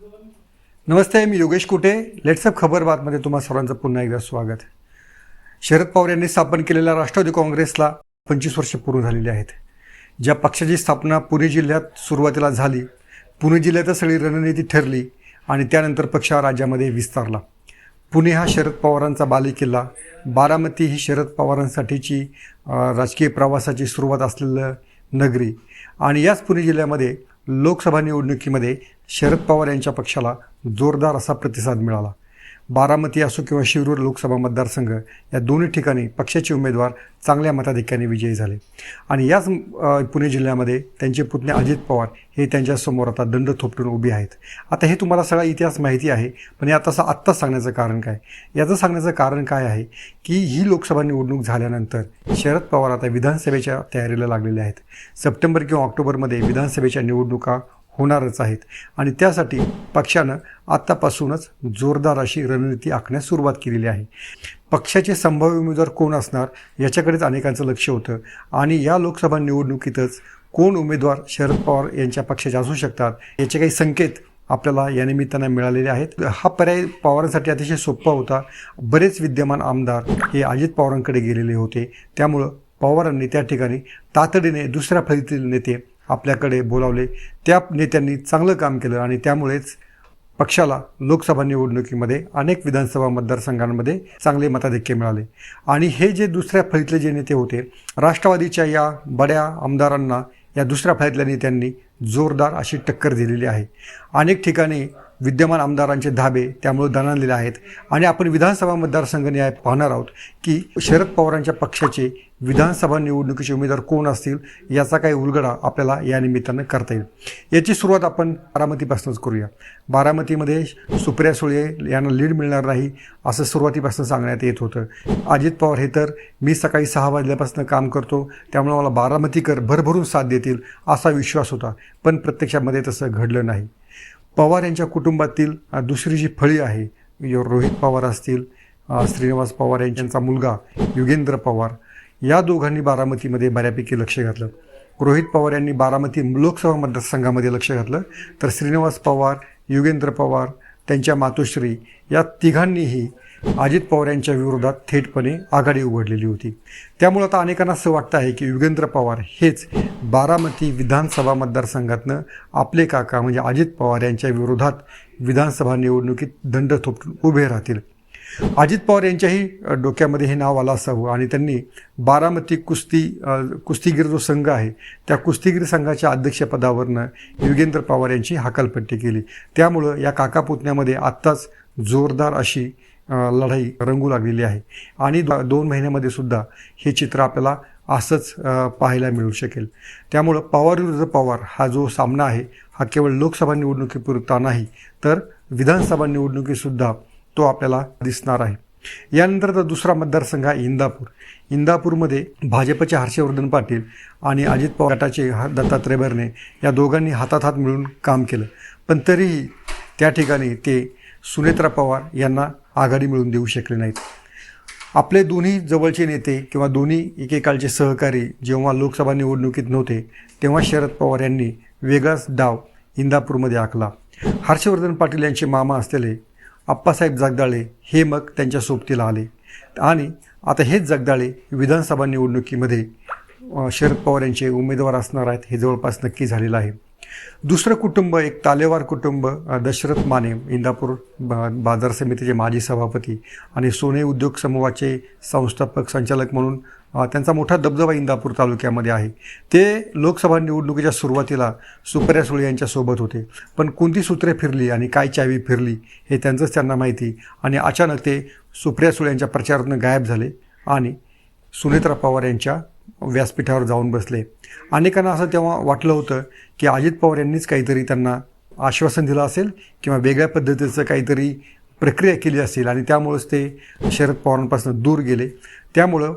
नमस्ते मी योगेश कुटे. लेट्सअप खबर बातमध्ये तुम्हा सर्वांचं पुन्हा एकदा स्वागत. शरद पवार यांनी स्थापन केलेल्या राष्ट्रवादी काँग्रेसला पंचवीस वर्ष पूर्ण झालेली आहेत. ज्या पक्षाची स्थापना पुणे जिल्ह्यात सुरुवातीला झाली पुणे जिल्ह्यातच सगळी रणनीती ठरली आणि त्यानंतर पक्ष राज्यामध्ये विस्तारला. पुणे हा शरद पवारांचा बालेकिल्ला. बारामती ही शरद पवारांसाठीची राजकीय प्रवासाची सुरुवात असलेलं नगरी. आणि याच पुणे जिल्ह्यामध्ये लोकसभा निवडणुकीमध्ये शरद पवार यांच्या पक्षाला जोरदार असा प्रतिसाद मिळाला. बारामती असो किंवा शिरूर लोकसभा मतदारसंघ या दोन्ही ठिकाणी पक्षाचे उमेदवार चांगल्या मताधिक्याने विजयी झाले. आणि याच पुणे जिल्ह्यामध्ये त्यांचे पुतणे अजित पवार हे त्यांच्यासमोर आता दंड थोपटून उभे आहेत. आता हे तुम्हाला सगळा इतिहास माहिती आहे पण हे आता आत्ताच सांगण्याचं कारण काय? याचं सांगण्याचं कारण काय आहे की ही लोकसभा निवडणूक झाल्यानंतर शरद पवार आता विधानसभेच्या तयारीला लागलेले आहेत. सप्टेंबर किंवा ऑक्टोबरमध्ये विधानसभेच्या निवडणुका होणारच आहेत. आणि त्यासाठी पक्षानं आत्तापासूनच जोरदार अशी रणनीती आखण्यास सुरुवात केलेली आहे. पक्षाचे संभाव्य उमेदवार कोण असणार याच्याकडेच अनेकांचं लक्ष होतं. आणि या लोकसभा निवडणुकीतच कोण उमेदवार शरद पवार यांच्या पक्षाचे असू शकतात याचे काही संकेत आपल्याला या निमित्तानं मिळालेले आहेत. हा पर्याय पवारांसाठी अतिशय सोपा होता. बरेच विद्यमान आमदार हे अजित पवारांकडे गेलेले होते. त्यामुळं पवारांनी त्या ठिकाणी तातडीने दुसऱ्या फळीतील नेते आपल्याकडे बोलावले. त्या नेत्यांनी चांगलं काम केलं आणि त्यामुळेच पक्षाला लोकसभा निवडणुकीमध्ये अनेक विधानसभा मतदारसंघांमध्ये चांगले मताधिक्य मिळाले. आणि हे जे दुसऱ्या फळीतले जे नेते होते राष्ट्रवादीच्या या बड्या आमदारांना या दुसऱ्या फळीतल्या नेत्यांनी जोरदार अशी टक्कर दिलेली आहे. अनेक ठिकाणी विद्यमान आमदारांचे धाबे त्यामुळे दणाणलेले आहेत. आणि आपण विधानसभा मतदारसंघ न्याय पाहणार आहोत की शरद पवारांच्या पक्षाचे विधानसभा निवडणुकीचे उमेदवार कोण असतील याचा काही उलगडा आपल्याला या निमित्तानं करता येईल. याची सुरुवात आपण बारामतीपासूनच करूया. बारामतीमध्ये सुप्रिया सुळे यांना लीड मिळणार नाही असं सुरुवातीपासून सांगण्यात येत होतं. अजित पवार हे तर मी सकाळी सहा वाजल्यापासून काम करतो त्यामुळे मला बारामतीकर भरभरून साथ देतील असा विश्वास होता पण प्रत्यक्षामध्ये तसं घडलं नाही. पवार यांच्या कुटुंबातील दुसरी जी फळी आहे रोहित पवार असतील श्रीनिवास पवार यांचा मुलगा युगेंद्र पवार या दोघांनी बारामतीमध्ये बऱ्यापैकी लक्ष घातलं. रोहित पवार यांनी बारामती लोकसभा मतदारसंघामध्ये लक्ष घातलं. तर श्रीनिवास पवार युगेंद्र पवार त्यांच्या मातोश्री या तिघांनीही अजित पवार यांच्या विरोधात थेटपणे आघाडी उघडलेली होती. त्यामुळे आता अनेकांना असं वाटतं आहे की युगेंद्र पवार हेच बारामती विधानसभा मतदारसंघातनं आपले काका म्हणजे अजित पवार यांच्या विरोधात विधानसभा निवडणुकीत दंड थोपटून उभे राहतील. अजित पवार यांच्याही डोक्यामध्ये हे नाव आलं असावं. आणि त्यांनी बारामती कुस्ती कुस्तीगीर जो संघ आहे त्या कुस्तीगीर संघाच्या अध्यक्षपदावरनं युगेंद्र पवार यांची हकालपट्टी केली. त्यामुळं या काका पुतण्यामध्ये आत्ताच जोरदार अशी लढाई रंगू लागलेली आहे. आणि दोन महिन्यामध्ये सुद्धा हे चित्र आपल्याला असंच पाहायला मिळू शकेल. त्यामुळं पवार विरुद्ध पवार हा जो सामना आहे हा केवळ लोकसभा निवडणुकीपुरता नाही तर विधानसभा निवडणुकीसुद्धा तो आपल्याला दिसणार आहे. यानंतर दुसरा मतदारसंघ आहे इंदापूर. इंदापूरमध्ये भाजपचे हर्षवर्धन पाटील आणि अजित पवार गटाचे दत्तात्रय भरणे या दोघांनी हातात हात मिळून काम केलं. पण तरीही त्या ठिकाणी ते सुनेत्रा पवार यांना आघाडी मिळवून देऊ शकले नाहीत. आपले दोन्ही जवळचे नेते किंवा दोन्ही एकेकाळचे सहकारी जेव्हा लोकसभा निवडणुकीत नव्हते तेव्हा शरद पवार यांनी वेगळाच डाव इंदापूरमध्ये आखला. हर्षवर्धन पाटील यांचे मामा असलेले आप्पासाहेब जगदाळे हे मग त्यांच्या सोबतीला आले. आणि आता हेच जगदाळे विधानसभा निवडणुकीमध्ये शरद पवार यांचे उमेदवार असणार आहेत हे जवळपास नक्की झालेलं आहे. दुसरं कुटुंब एक तालेवार कुटुंब दशरथ माने इंदापूर बा बाजार समितीचे माजी सभापती आणि सोने उद्योग समूहाचे संस्थापक संचालक म्हणून त्यांचा मोठा दबदबा इंदापूर तालुक्यामध्ये आहे. ते लोकसभा निवडणुकीच्या सुरुवातीला सुप्रिया सुळे यांच्यासोबत होते. पण कोणती सूत्रे फिरली आणि काय चावी फिरली हे त्यांचंच त्यांना माहिती आणि अचानक ते सुप्रिया सुळे यांच्या प्रचारातून गायब झाले आणि सुनेत्रा पवार यांच्या व्यासपीठावर जाऊन बसले. अनेकांना असं तेव्हा वाटलं होतं की अजित पवार यांनीच काहीतरी त्यांना आश्वासन दिलं असेल किंवा वेगळ्या पद्धतीचं काहीतरी प्रक्रिया केली असेल आणि त्यामुळंच ते शरद पवारांपासून दूर गेले. त्यामुळं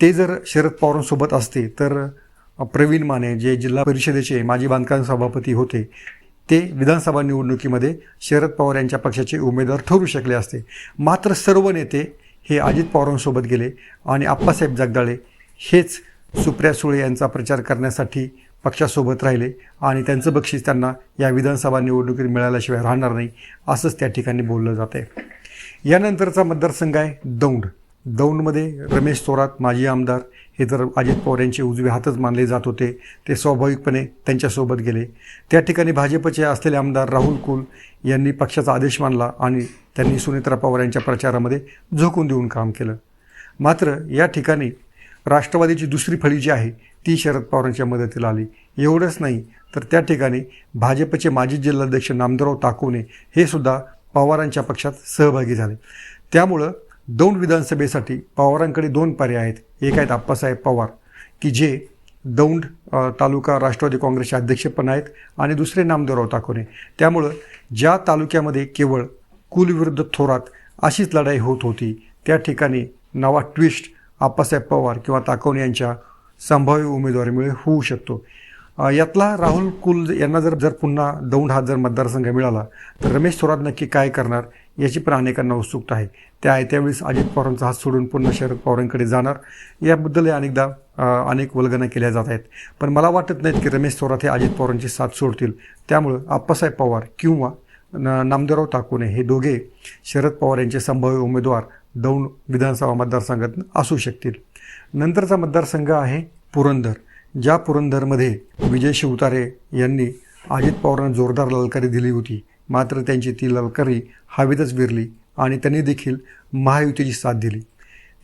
ते जर शरद पवारांसोबत असते तर प्रवीण माने जे जिल्हा परिषदेचे माजी बांधकाम सभापती होते ते विधानसभा निवडणुकीमध्ये शरद पवार यांच्या पक्षाचे उमेदवार ठरू शकले असते. मात्र सर्व नेते हे अजित पवारांसोबत गेले आणि आप्पासाहेब जगदाळे हेच सुप्रिया सुळे यांचा प्रचार करण्यासाठी पक्षासोबत राहिले आणि त्यांचं बक्षीस त्यांना या विधानसभा निवडणुकीत मिळाल्याशिवाय राहणार नाही असंच त्या ठिकाणी बोललं जात आहे यानंतरचा मतदारसंघ आहे दौंड. दौंडमध्ये रमेश थोरात माजी आमदार हे तर अजित पवार यांचे उजवे हातच मानले जात होते. ते स्वाभाविकपणे त्यांच्यासोबत गेले. त्या ठिकाणी भाजपचे असलेले आमदार राहुल कुल यांनी पक्षाचा आदेश मानला आणि त्यांनी सुनेत्रा पवार यांच्या प्रचारामध्ये झोकून देऊन काम केलं. मात्र या ठिकाणी राष्ट्रवादीची दुसरी फळी जी आहे ती शरद पवारांच्या मदतीला आली. एवढंच नाही तर त्या ठिकाणी भाजपचे माजी जिल्हाध्यक्ष नामदेवराव ताकोने हे सुद्धा पवारांच्या पक्षात सहभागी झाले. त्यामुळं दौंड विधानसभेसाठी पवारांकडे दोन पर्याय आहेत. एक आहेत आप्पासाहेब पवार की जे दौंड तालुका राष्ट्रवादी काँग्रेसचे अध्यक्ष पण आहेत आणि दुसरे नामदेवराव ताकोने त्यामुळं ज्या तालुक्यामध्ये केवळ कुलविरुद्ध थोरात अशीच लढाई होत होती त्या ठिकाणी नवा ट्विस्ट आप्पासाहेब पवार किंवा ताकवणे यांच्या संभाव्य उमेदवारीमुळे होऊ शकतो. यातला राहुल कुल यांना जर जर पुन्हा दौंड हा जर मतदारसंघ मिळाला तर रमेश थोरात नक्की काय करणार याची पण अनेकांना उत्सुकता आहे. त्या आहे त्यावेळेस अजित पवारांचा हात सोडून पुन्हा शरद पवारांकडे जाणार. याबद्दल अनेकदा अनेक वल्गना केल्या जात आहेत. पण मला वाटत नाहीत की रमेश थोरात हे अजित पवारांची साथ सोडतील. त्यामुळं आप्पासाहेब पवार किंवा न नामदेवराव ताकुणे हे दोघे शरद पवार यांचे संभाव्य उमेदवार दौंड विधानसभा मतदारसंघात असू शकतील. नंतरचा मतदारसंघ आहे पुरंदर ज्या पुरंदरमध्ये विजय शिवतारे यांनी अजित पवारांना जोरदार ललकारी दिली होती. मात्र त्यांची ती ललकारी हवेतच विरली आणि त्यांनी देखील महायुतीची साथ दिली.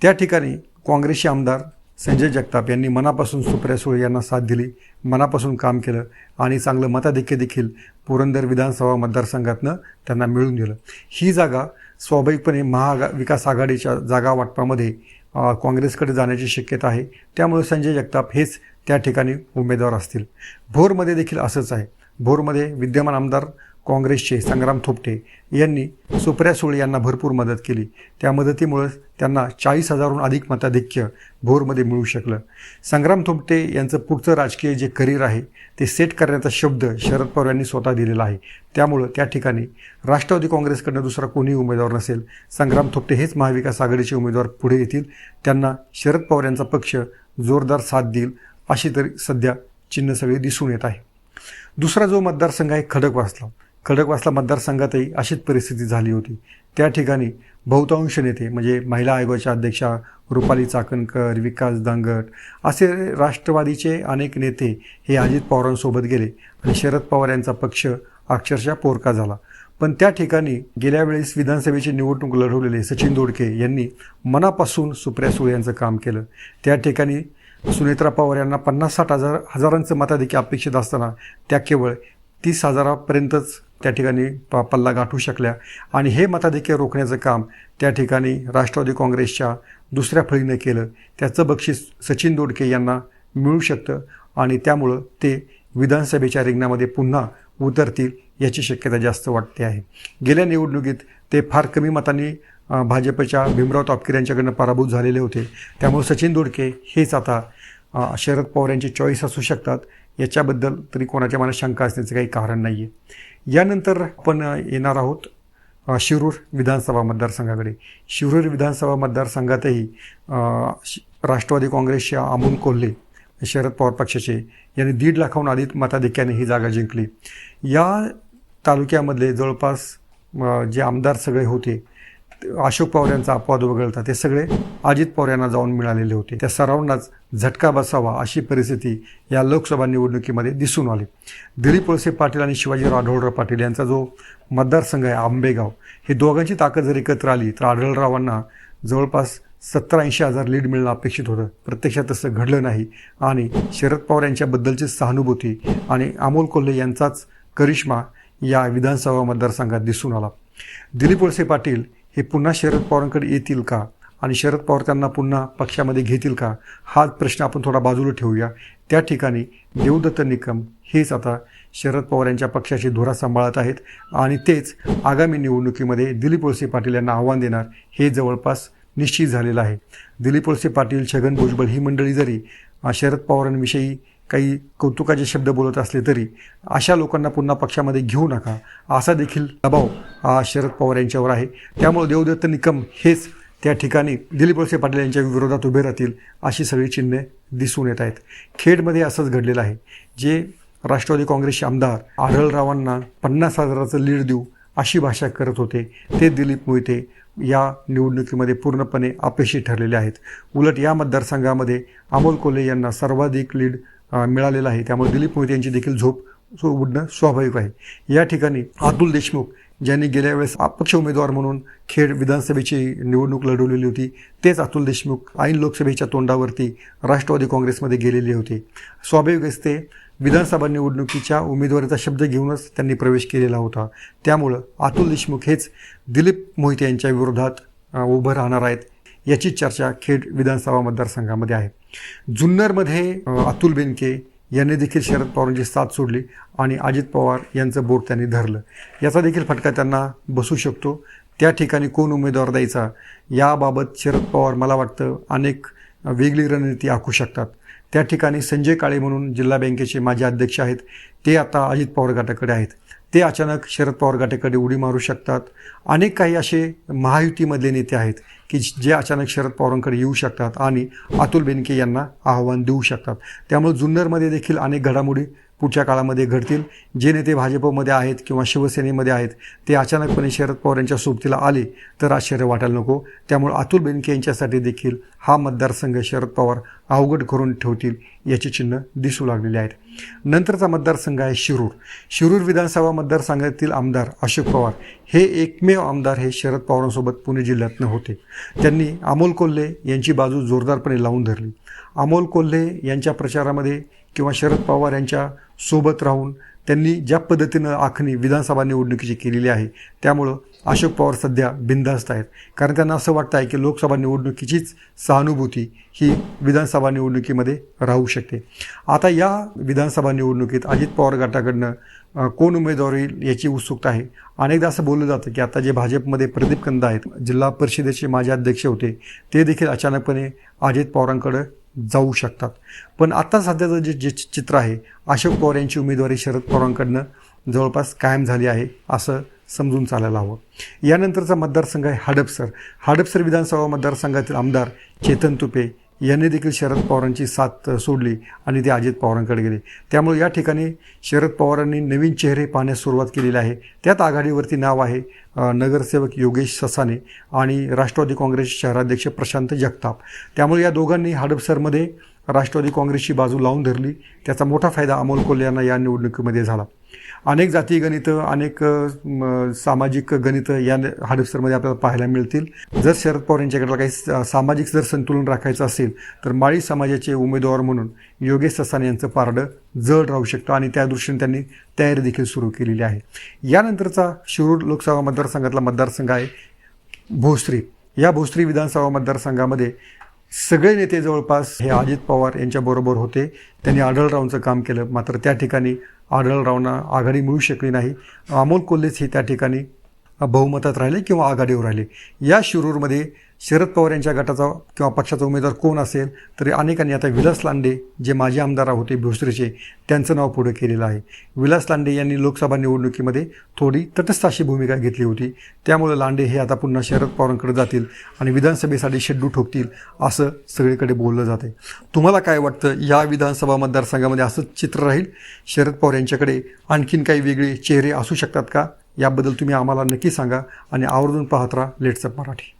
त्या ठिकाणी काँग्रेसचे आमदार संजय जगताप यांनी मनापासून सुप्रिया सुळे यांना साथ दिली मनापासून काम केलं आणि चांगलं मताधिक्य देखील पुरंदर विधानसभा मतदारसंघातनं त्यांना मिळून दिलं. ही जागा स्वाभाविकपणे महागा विकास आघाडीच्या जागा वाटपामध्ये काँग्रेसकडे जाण्याची शक्यता आहे. त्यामुळे संजय जगताप हेच त्या ठिकाणी उमेदवार असतील. भोरमध्ये देखील असंच आहे. भोरमध्ये विद्यमान आमदार काँग्रेसचे संग्राम थोपटे यांनी सुप्रिया सुळे यांना भरपूर मदत केली. त्या मदतीमुळं त्यांना चाळीस हजारहून अधिक मताधिक्य भोरमध्ये मिळू शकलं. संग्राम थोपटे यांचं पुढचं राजकीय जे करिअर आहे ते सेट करण्याचा शब्द शरद पवार यांनी स्वतः दिलेला आहे. त्यामुळं त्या ठिकाणी राष्ट्रवादी काँग्रेसकडनं दुसरा कोणीही उमेदवार नसेल संग्राम थोपटे हेच महाविकास आघाडीचे उमेदवार पुढे येतील. त्यांना शरद पवार यांचा पक्ष जोरदार साथ देईल अशी तरी सध्या चिन्ह सगळी दिसून येत आहे. दुसरा जो मतदारसंघ आहे खडकवासला. खडकवासला मतदारसंघातही अशीच परिस्थिती झाली होती. त्या ठिकाणी बहुतांश नेते म्हणजे महिला आयोगाच्या अध्यक्षा रुपाली चाकणकर विकास दांगट असे राष्ट्रवादीचे अनेक नेते हे अजित पवारांसोबत गेले आणि शरद पवार यांचा पक्ष अक्षरशः पोरका झाला. पण त्या ठिकाणी गेल्या वेळेस विधानसभेची निवडणूक लढवलेले सचिन दोडके यांनी मनापासून सुप्रिया सुळे यांचं काम केलं. त्या ठिकाणी सुनेत्रा पवार यांना पन्नास साठ हजार हजारांचं मताधिक्य अपेक्षित असताना त्या केवळ तीस हजारापर्यंतच त्या ठिकाणी प पल्ला गाठू शकल्या. आणि हे मताधिक्य रोखण्याचं काम त्या ठिकाणी राष्ट्रवादी काँग्रेसच्या दुसऱ्या फळीनं केलं. त्याचं बक्षीस सचिन दोडके यांना मिळू शकतं आणि त्यामुळं ते विधानसभेच्या रिंगणामध्ये पुन्हा उतरतील याची शक्यता जास्त वाटते आहे. गेल्या निवडणुकीत ते फार कमी मतांनी भाजपच्या भीमराव तापकीर यांच्याकडनं पराभूत झालेले होते. त्यामुळे सचिन दोडके हेच आता शरद पवार यांची चॉईस असू शकतात. याच्याबद्दल तरी कोणाच्या मनात शंका असण्याचं काही कारण नाही आहे यानंतर आपण येणार आहोत शिरूर विधानसभा मतदारसंघाकडे. शिरूर विधानसभा मतदारसंघातही राष्ट्रवादी काँग्रेसचे अमोल कोल्हे शरद पवार पक्षाचे यांनी दीड लाखाहून अधिक मताधिक्याने ही जागा जिंकली. या तालुक्यामधले जवळपास जे आमदार सगळे होते अशोक पवार यांचा अपवाद वगळता ते सगळे अजित पवार यांना जाऊन मिळालेले होते. त्या सर्वांनाच झटका बसावा अशी परिस्थिती या लोकसभा निवडणुकीमध्ये दिसून आली. दिलीप वळसे पाटील आणि शिवाजी आढळराव पाटील यांचा जो मतदारसंघ आहे आंबेगाव हे दोघांची ताकद जर एकत्र आली तर आढळरावांना जवळपास सत्तर ऐंशी हजार लीड मिळणं अपेक्षित होतं. प्रत्यक्षात तसं घडलं नाही. आणि शरद पवार यांच्याबद्दलची सहानुभूती आणि अमोल कोल्हे यांचाच करिश्मा या विधानसभा मतदारसंघात दिसून आला. दिलीप वळसे पाटील हे पुन्हा शरद पवारांकडे येतील का? आणि शरद पवार त्यांना पुन्हा पक्षामध्ये घेतील का? हा प्रश्न आपण थोडा बाजूला ठेवूया. त्या ठिकाणी देवदत्त निकम हेच आता शरद पवार यांच्या पक्षाची धुरा सांभाळत आहेत. आणि तेच आगामी निवडणुकीमध्ये दिलीप वळसे पाटील यांना आव्हान देणार हे जवळपास निश्चित झालेलं आहे. दिलीप वळसे पाटील छगन भुजबळ ही मंडळी जरी शरद पवारांविषयी काही कौतुकाचे शब्द बोलत असले तरी अशा लोकांना पुन्हा पक्षामध्ये घेऊ नका. असा देखील दबाव हा शरद पवार यांच्यावर आहे. त्यामुळे देवदत्त निकम हेच त्या ठिकाणी दिलीप वळसे पाटील यांच्या विरोधात उभे राहतील अशी सगळी चिन्हे दिसून येत आहेत. खेडमध्ये असंच घडलेलं आहे. जे राष्ट्रवादी काँग्रेसचे आमदार आढळरावांना पन्नास हजाराचं लीड देऊ अशी भाषा करत होते ते दिलीप मोहिते या निवडणुकीमध्ये पूर्णपणे अपयशी ठरलेले आहेत. उलट या मतदारसंघामध्ये अमोल कोल्हे यांना सर्वाधिक लीड मिळालेलं आहे. त्यामुळे दिलीप मोहिते यांची देखील झोप सो उडणं स्वाभाविक आहे. या ठिकाणी अतुल देशमुख ज्यांनी गेल्या वेळेस अपक्ष उमेदवार म्हणून खेड विधानसभेची निवडणूक लढवलेली होती तेच अतुल देशमुख ऐन लोकसभेच्या तोंडावरती राष्ट्रवादी काँग्रेसमध्ये गेलेले होते. स्वाभाविक असते विधानसभा निवडणुकीच्या उमेदवारीचा शब्द घेऊनच त्यांनी प्रवेश केलेला होता. त्यामुळं अतुल देशमुख हेच दिलीप मोहिते यांच्या विरोधात उभं राहणार आहेत. याची चर्चा खेड विधानसभा मतदारसंघामध्ये आहे. जुन्नरमध्ये अतुल बेनके यांनी देखील शरद पवारांची साथ सोडली आणि अजित पवार यांचं बोट त्यांनी धरलं. याचा देखील फटका त्यांना बसू शकतो. त्या ठिकाणी कोण उमेदवार द्यायचा? याबाबत शरद पवार मला वाटतं अनेक वेगळी रणनीती आखू शकतात. त्या ठिकाणी संजय काळे म्हणून जिल्हा बँकेचे माजी अध्यक्ष आहेत. ते आता अजित पवार गटाकडे आहेत. ते अचानक शरद पवार गटाकडे उडी मारू शकतात. अनेक काही असे महायुतीमधले नेते आहेत की जे अचानक शरद पवारांकडे येऊ शकतात आणि अतुल बेनके यांना आव्हान देऊ शकतात. त्यामुळे जुन्नरमध्ये देखील अनेक घडामोडी पुढच्या काळामध्ये घडतील. जे नेते भाजपमध्ये आहेत किंवा शिवसेनेमध्ये आहेत ते अचानकपणे शरद पवार यांच्या सोबतीला आले तर आश्चर्य वाटायला नको. त्यामुळे अतुल बेनके यांच्यासाठी देखील हा मतदारसंघ शरद पवार अवघड करून ठेवतील याची चिन्ह दिसू लागलेली आहेत. नंतरचा मतदारसंघ आहे शिरूर. शिरूर विधानसभा मतदारसंघातील आमदार अशोक पवार हे एकमेव आमदार हे शरद पवारांसोबत पुणे जिल्ह्यातनं होते. त्यांनी अमोल कोल्हे यांची बाजू जोरदारपणे लावून धरली. अमोल कोल्हे यांच्या प्रचारामध्ये किंवा शरद पवार यांच्या सोबत राहून त्यांनी ज्या पद्धतीनं आखणी विधानसभा निवडणुकीची केलेली आहे त्यामुळं अशोक पवार सध्या बिंदास्त आहेत. कारण त्यांना असं वाटतं आहे की लोकसभा निवडणुकीचीच सहानुभूती ही विधानसभा निवडणुकीमध्ये राहू शकते. आता या विधानसभा निवडणुकीत अजित पवार गटाकडनं कोण उमेदवार येईल याची उत्सुकता आहे. अनेकदा असं बोललं जातं की आता जे भाजपमध्ये प्रदीप कंदा आहेत जिल्हा परिषदेचे माजी अध्यक्ष होते ते देखील अचानकपणे अजित पवारांकडं जाऊ शकतात. पण आता सध्याचं जे जे चित्र आहे अशोक पवार यांची उमेदवारी शरद पवारांकडनं जवळपास कायम झाली आहे असं समजून चालायला हवं. यानंतरचा मतदारसंघ आहे हडपसर. हडपसर विधानसभा मतदारसंघातील आमदार चेतन तुपे यांनी देखील शरद पवारांची साथ सोडली आणि ते अजित पवारांकडे गेले. त्यामुळे या ठिकाणी शरद पवारांनी नवीन चेहरे पाहण्यास सुरुवात केलेली आहे. त्यात आघाडीवरती नाव आहे नगरसेवक योगेश ससाने आणि राष्ट्रवादी काँग्रेस शहराध्यक्ष प्रशांत जगताप. त्यामुळे या दोघांनी हडपसरमध्ये राष्ट्रवादी काँग्रेसची बाजू लावून धरली. त्याचा मोठा फायदा अमोल कोल्हे यांना या निवडणुकीमध्ये झाला. अनेक जाती गणितं अनेक सामाजिक गणितं या हडपसरमध्ये आपल्याला पाहायला मिळतील. जर शरद पवार यांच्याकडे काही स- सामाजिक जर संतुलन राखायचं असेल तर माळी समाजाचे उमेदवार म्हणून योगेश ससाने यांचं पारडं जड राहू शकतं आणि त्या दृष्टीने त्यांनी तयारी देखील सुरू केलेली आहे. यानंतरचा शिरूर लोकसभा मतदारसंघातला मतदारसंघ आहे भोसरी. या भोसरी विधानसभा मतदारसंघामध्ये सगळे नेते जवळपास हे अजित पवार यांच्याबरोबर होते. त्यांनी आढळरावांचं काम केलं. मात्र त्या ठिकाणी आढळ आढळरावांना आघाडी मिळू शकली नाही. अमोल कोल्हेच हे त्या ठिकाणी बहुमतात राहिले किंवा आघाडीवर राहिले. या शिरूरमध्ये शरद पवार यांच्या गटाचा किंवा पक्षाचा उमेदवार कोण असेल तरी अनेकांनी आता विलास लांडे जे माजी आमदार होते भोसरीचे त्यांचं नाव पुढे केलेलं आहे. विलास लांडे यांनी लोकसभा निवडणुकीमध्ये थोडी तटस्थ अशी भूमिका घेतली होती. त्यामुळे लांडे हे आता पुन्हा शरद पवारांकडे जातील आणि विधानसभेसाठी शेड्डू ठोकतील असं सगळीकडे बोललं जाते. तुम्हाला काय वाटतं या विधानसभा मतदारसंघामध्ये असंच चित्र राहील? शरद पवार यांच्याकडे आणखीन काही वेगळे चेहरे असू शकतात का? याबद्दल तुम्ही आम्हाला नक्की सांगा आणि आवर्जून पाहत राहा लेट्सअप मराठी.